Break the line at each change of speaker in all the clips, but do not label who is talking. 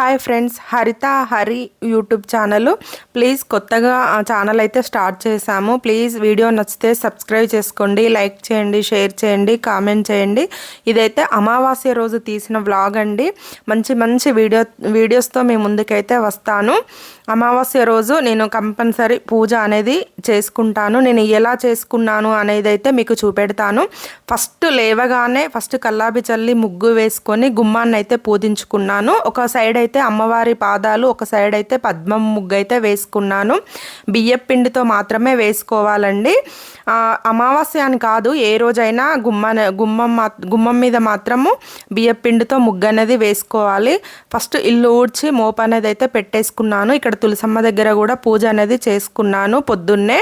Hi friends Haritha Hari YouTube channel. Please కొత్తగా channel అయితే start చేశాము. ప్లీజ్ వీడియో నచ్చితే సబ్స్క్రైబ్ చేసుకోండి లైక్ చేయండి షేర్ చేయండి కామెంట్ చేయండి. ఇదైతే అమావాస్య రోజు తీసిన వ్లాగ్ అండి. మంచి మంచి వీడియో వీడియోస్తో మీ ముందుకైతే వస్తాను. అమావాస్య రోజు నేను కంపల్సరీ పూజ అనేది చేసుకుంటాను. నేను ఎలా చేసుకున్నాను అనేది అయితే మీకు చూపెడతాను. ఫస్ట్ లేవగానే ఫస్ట్ కల్లాబి చల్లి ముగ్గు వేసుకొని గుమ్మాన్ని అయితే పూజించుకున్నాను. ఒక సైడ్ అయితే అయితే అమ్మవారి పాదాలు ఒక సైడ్ అయితే పద్మం ముగ్గు అయితే వేసుకున్నాను. బియ్యం పిండితో మాత్రమే వేసుకోవాలండి. అమావాస్య అని కాదు ఏ రోజైనా గుమ్మన గుమ్మం మా గుమ్మం మీద మాత్రము బియ్యం పిండితో ముగ్గు అనేది వేసుకోవాలి. ఫస్ట్ ఇల్లు ఊడ్చి మోప అనేది అయితే పెట్టేసుకున్నాను. ఇక్కడ తులసమ్మ దగ్గర కూడా పూజ అనేది చేసుకున్నాను పొద్దున్నే.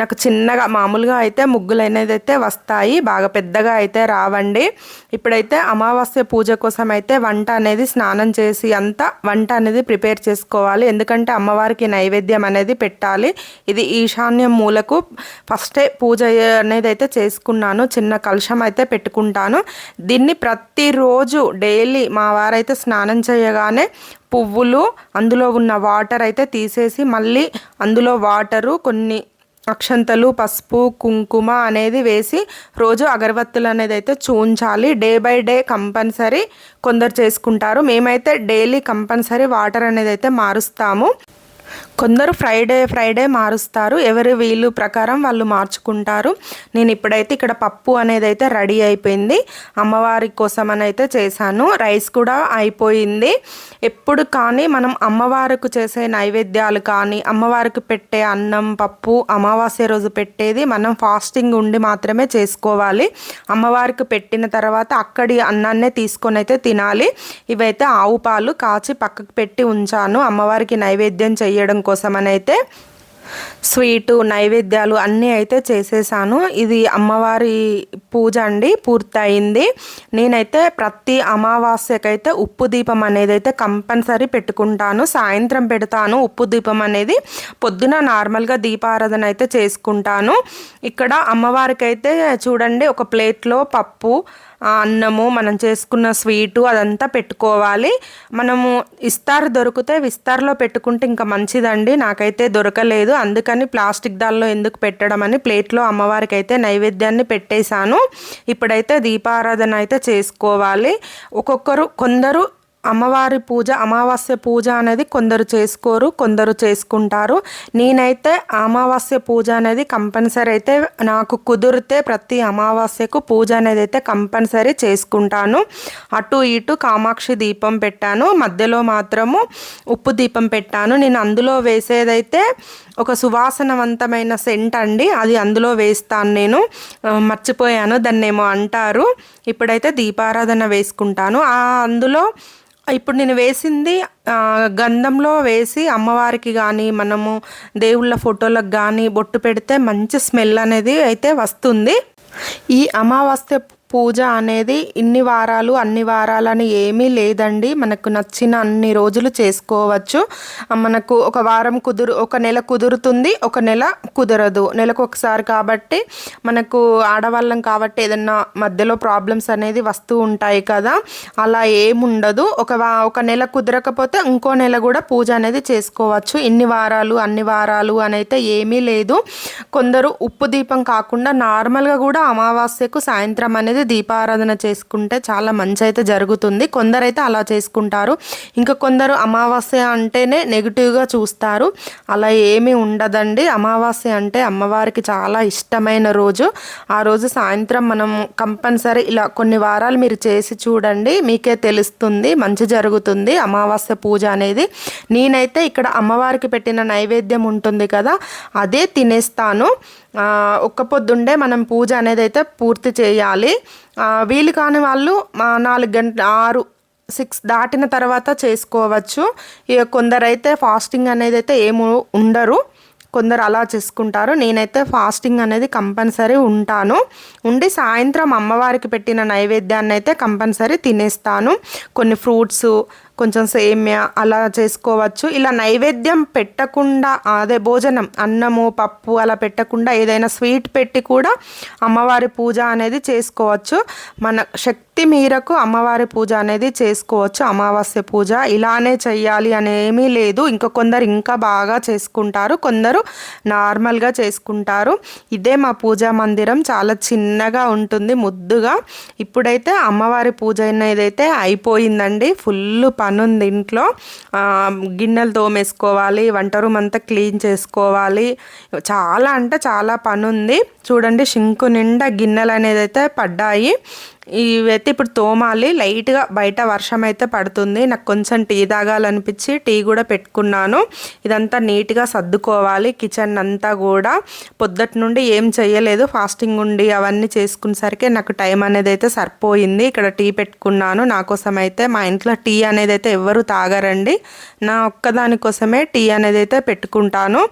నాకు చిన్నగా మామూలుగా అయితే ముగ్గులు అనేది అయితే వస్తాయి బాగా పెద్దగా అయితే రావండి. ఇప్పుడైతే అమావాస్య పూజ కోసం అయితే వంట అనేది స్నానం చేసి అంతా వంట అనేది ప్రిపేర్ చేసుకోవాలి. ఎందుకంటే అమ్మవారికి నైవేద్యం అనేది పెట్టాలి. ఇది ఈశాన్యం మూలకు ఫస్టే పూజ అనేది అయితే చేసుకున్నాను. చిన్న కలుషం అయితే పెట్టుకుంటాను. దీన్ని ప్రతిరోజు డైలీ మా వారైతే స్నానం చేయగానే పువ్వులు అందులో ఉన్న వాటర్ అయితే తీసేసి మళ్ళీ అందులో వాటరు కొన్ని అక్షంతలు పసుపు కుంకుమ అనేది వేసి రోజు అగరబత్తులు అనేది అయితే చూంచాలి. డే బై డే కంపల్సరీ కొందరు చేసుకుంటారు. మేమైతే డైలీ కంపల్సరీ వాటర్ అనేది అయితే మారుస్తాము. కొందరు ఫ్రైడే ఫ్రైడే మారుస్తారు. ఎవరి వీలు ప్రకారం వాళ్ళు మార్చుకుంటారు. నేను ఇప్పుడైతే ఇక్కడ పప్పు అనేది అయితే రెడీ అయిపోయింది. అమ్మవారి కోసం అని అయితే చేశాను. రైస్ కూడా అయిపోయింది. ఎప్పుడు కానీ మనం అమ్మవారికి చేసే నైవేద్యాలు కానీ అమ్మవారికి పెట్టే అన్నం పప్పు అమావాస్య రోజు పెట్టేది మనం ఫాస్టింగ్ ఉండి మాత్రమే చేసుకోవాలి. అమ్మవారికి పెట్టిన తర్వాత అక్కడి అన్నాన్నే తీసుకొని అయితే తినాలి. ఇవైతే ఆవు పాలు కాచి పక్కకు పెట్టి ఉంచాను. అమ్మవారికి నైవేద్యం చేయడం కోసమనైతే స్వీటు నైవేద్యాలు అన్నీ అయితే చేసేసాను. ఇది అమ్మవారి పూజ అండి పూర్తయింది. నేనైతే ప్రతి అమావాస్యకైతే ఉప్పు దీపం అనేది అయితే కంపల్సరీ పెట్టుకుంటాను. సాయంత్రం పెడతాను ఉప్పు దీపం అనేది. పొద్దున నార్మల్గా దీపారాధన అయితే చేసుకుంటాను. ఇక్కడ అమ్మవారికి అయితే చూడండి ఒక ప్లేట్లో పప్పు అన్నము మనం చేసుకున్న స్వీటు అదంతా పెట్టుకోవాలి. మనము ఇస్తారు దొరికితే విస్తార్లో పెట్టుకుంటే ఇంకా మంచిదండి. నాకైతే దొరకలేదు. అందుకని ప్లాస్టిక్ దానిలో ఎందుకు పెట్టడం అని ప్లేట్లో అమ్మవారికి అయితే నైవేద్యాన్ని పెట్టేశాను. ఇప్పుడైతే దీపారాధన అయితే చేసుకోవాలి. ఒక్కొక్కరు కొందరు అమ్మవారి పూజ అమావాస్య పూజ అనేది కొందరు చేసుకోరు కొందరు చేసుకుంటారు. నేనైతే అమావాస్య పూజ అనేది కంపల్సరీ అయితే నాకు కుదిరితే ప్రతి అమావాస్యకు పూజ అనేది అయితే కంపల్సరీ చేసుకుంటాను. అటు ఇటు కామాక్షి దీపం పెట్టాను. మధ్యలో మాత్రము ఉప్పు దీపం పెట్టాను. నేను అందులో వేసేదైతే ఒక సువాసనవంతమైన సెంట్ అండి. అది అందులో వేస్తాను నేను. మర్చిపోయాను. దాన్ని ఏమో అంటారు. ఇప్పుడైతే దీపారాధన వేసుకుంటాను. అందులో ఇప్పుడు నేను వేసింది గంధంలో వేసి అమ్మవారికి కానీ మనము దేవుళ్ళ ఫోటోలకు కానీ బొట్టు పెడితే మంచి స్మెల్ అనేది అయితే వస్తుంది. ఈ అమావాస్య పూజ అనేది ఇన్ని వారాలు అన్ని వారాలని ఏమీ లేదండి. మనకు నచ్చిన అన్ని రోజులు చేసుకోవచ్చు. మనకు ఒక వారం కుదురు ఒక నెల కుదురుతుంది ఒక నెల కుదరదు. నెలకు ఒకసారి కాబట్టి మనకు ఆడవాళ్ళం కాబట్టి ఏదన్నా మధ్యలో ప్రాబ్లమ్స్ అనేది వస్తూ ఉంటాయి కదా. అలా ఏముండదు. ఒక వా ఒక నెల కుదరకపోతే ఇంకో నెల కూడా పూజ అనేది చేసుకోవచ్చు. ఇన్ని వారాలు అన్ని వారాలు అని అయితే ఏమీ లేదు. కొందరు ఉప్పు దీపం కాకుండా నార్మల్గా కూడా అమావాస్యకు సాయంత్రం అనేది దీపారాధన చేసుకుంటే చాలా మంచి అయితే జరుగుతుంది. కొందరైతే అలా చేసుకుంటారు. ఇంకా కొందరు అమావాస్య అంటేనే నెగిటివ్గా చూస్తారు. అలా ఏమీ ఉండదండి. అమావాస్య అంటే అమ్మవారికి చాలా ఇష్టమైన రోజు. ఆ రోజు సాయంత్రం మనం కంపల్సరీ ఇలా కొన్ని వారాలు మీరు చేసి చూడండి. మీకే తెలుస్తుంది. మంచి జరుగుతుంది అమావాస్య పూజ అనేది. నేనైతే ఇక్కడ అమ్మవారికి పెట్టిన నైవేద్యం ఉంటుంది కదా అదే తినేస్తాను. ఒక్క పొద్దుండే మనం పూజ అనేది అయితే పూర్తి చేయాలి. వీలు కాని వాళ్ళు మా నాలుగు గంటల ఆరు సిక్స్ దాటిన తర్వాత చేసుకోవచ్చు. ఇక కొందరైతే ఫాస్టింగ్ అనేది అయితే ఏమి ఉండరు. కొందరు అలా చేసుకుంటారు. నేనైతే ఫాస్టింగ్ అనేది కంపల్సరీ ఉంటాను. ఉండి సాయంత్రం అమ్మవారికి పెట్టిన నైవేద్యాన్ని అయితే కంపల్సరీ తినేస్తాను. కొన్ని ఫ్రూట్స్ కొంచెం సేమ్యా అలా చేసుకోవచ్చు. ఇలా నైవేద్యం పెట్టకుండా అదే భోజనం అన్నము పప్పు అలా పెట్టకుండా ఏదైనా స్వీట్ పెట్టి కూడా అమ్మవారి పూజ అనేది చేసుకోవచ్చు. మన శక్తి మేరకు అమ్మవారి పూజ అనేది చేసుకోవచ్చు. అమావాస్య పూజ ఇలానే చెయ్యాలి అనేమీ లేదు. ఇంకా కొందరు ఇంకా బాగా చేసుకుంటారు. కొందరు నార్మల్గా చేసుకుంటారు. ఇదే మా పూజా మందిరం. చాలా చిన్నగా ఉంటుంది. ముద్దుగా ఇప్పుడైతే అమ్మవారి పూజ అనేది అయిపోయిందండి. ఫుల్ పని ఉంది ఇంట్లో. గిన్నెలు తోమేసుకోవాలి వంట రూమ్ అంతా క్లీన్ చేసుకోవాలి. చాలా అంటే చాలా పని ఉంది చూడండి షింకు నిండా గిన్నెలు అనేది అయితే పడ్డాయి. ఇవైతే ఇప్పుడు తోమాలి. లైట్గా బయట వర్షం అయితే పడుతుంది. నాకు కొంచెం టీ తాగాలనిపించి టీ కూడా పెట్టుకున్నాను. ఇదంతా నీట్గా సర్దుకోవాలి. కిచెన్ అంతా కూడా పొద్దుట్ నుండి ఏం చేయలేదు ఫాస్టింగ్ ఉండి అవన్నీ చేసుకునేసరికి నాకు టైం అనేది అయితే సరిపోయింది. ఇక్కడ టీ పెట్టుకున్నాను. నా కోసం అయితే మా ఇంట్లో టీ అనేది అయితే ఎవరు తాగరండి. నా ఒక్కదాని కోసమే టీ అనేది అయితే పెట్టుకుంటాను.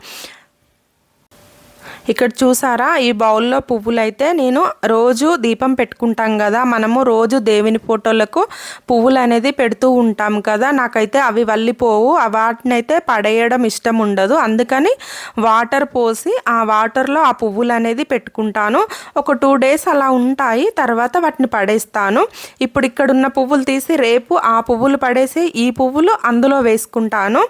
ఇక్కడ చూసారా? ఈ బౌల్లో పువ్వులు అయితే నేను రోజు దీపం పెట్టుకుంటాం కదా. మనము రోజు దేవుని ఫోటోలకు పువ్వులు అనేది పెడుతూ ఉంటాం కదా. నాకైతే అవి వల్లిపోవు. వాటిని అయితే పడేయడం ఇష్టం ఉండదు. అందుకని వాటర్ పోసి ఆ వాటర్లో ఆ పువ్వులు అనేది పెట్టుకుంటాను. ఒక టూ డేస్ అలా ఉంటాయి. తర్వాత వాటిని పడేస్తాను. ఇప్పుడు ఇక్కడ ఉన్న పువ్వులు తీసి రేపు ఆ పువ్వులు పడేసి ఈ పువ్వులు అందులో వేసుకుంటాను.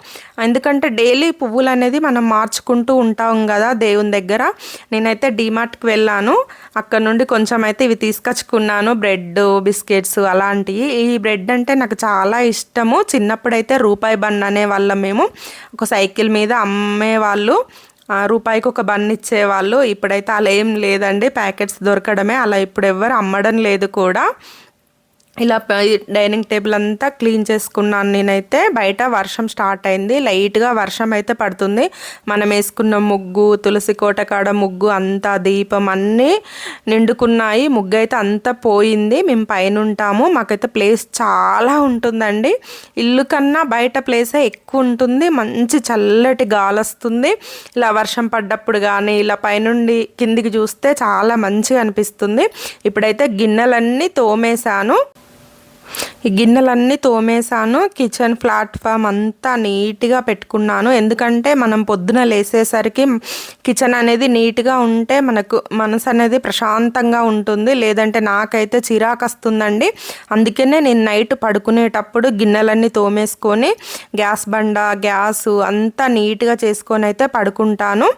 ఎందుకంటే డైలీ పువ్వులు అనేది మనం మార్చుకుంటూ ఉంటాం కదా దేవుని దగ్గర. దగ్గర. నేనైతే డీమార్ట్కి వెళ్ళాను. అక్కడ నుండి కొంచెం అయితే ఇవి తీసుకొచ్చుకున్నాను. బ్రెడ్ బిస్కెట్స్ అలాంటివి ఈ బ్రెడ్ అంటే నాకు చాలా ఇష్టము. చిన్నప్పుడైతే రూపాయి బన్ అనే వాళ్ళం మేము. ఒక సైకిల్ మీద అమ్మేవాళ్ళు రూపాయికి ఒక బన్ ఇచ్చేవాళ్ళు. ఇప్పుడైతే అలా ఏం లేదండి. ప్యాకెట్స్ దొరకడమే. అలా ఇప్పుడు ఎవ్వరు అమ్మడం లేదు కూడా. ఇలా డైనింగ్ టేబుల్ అంతా క్లీన్ చేసుకున్నాను నేనైతే. బయట వర్షం స్టార్ట్ అయింది. లైట్గా వర్షం అయితే పడుతుంది. మనం వేసుకున్న ముగ్గు తులసి కోట కాడ ముగ్గు అంతా దీపం అన్నీ నిండుకున్నాయి. ముగ్గు అయితే అంతా పోయింది. మేము పైన ఉంటాము మాకైతే ప్లేస్ చాలా ఉంటుందండి. ఇల్లు కన్నా బయట ప్లేసే ఎక్కువ ఉంటుంది. మంచి చల్లటి గాలి వస్తుంది ఇలా వర్షం పడ్డప్పుడు కానీ ఇలా పైనుండి కిందికి చూస్తే చాలా మంచిగా అనిపిస్తుంది. ఇప్పుడైతే గిన్నెలన్నీ తోమేశాను. ఈ గిన్నెలన్నీ తోమేశాను. కిచెన్ ప్లాట్ఫామ్ అంతా నీట్గా పెట్టుకున్నాను. ఎందుకంటే మనం పొద్దున లేసేసరికి కిచెన్ అనేది నీట్గా ఉంటే మనకు మనసు అనేది ప్రశాంతంగా ఉంటుంది. లేదంటే నాకైతే చిరాకు వస్తుందండి. అందుకనే నేను నైట్ పడుకునేటప్పుడు గిన్నెలన్నీ తోమేసుకొని గ్యాస్ బండ గ్యాస్ అంతా నీట్గా చేసుకొని అయితే పడుకుంటాను.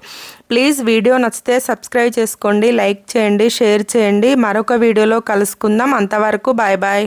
ప్లీజ్ వీడియో నచ్చితే సబ్స్క్రైబ్ చేసుకోండి లైక్ చేయండి షేర్ చేయండి. మరొక వీడియోలో కలుసుకుందాం. అంతవరకు బాయ్ బాయ్.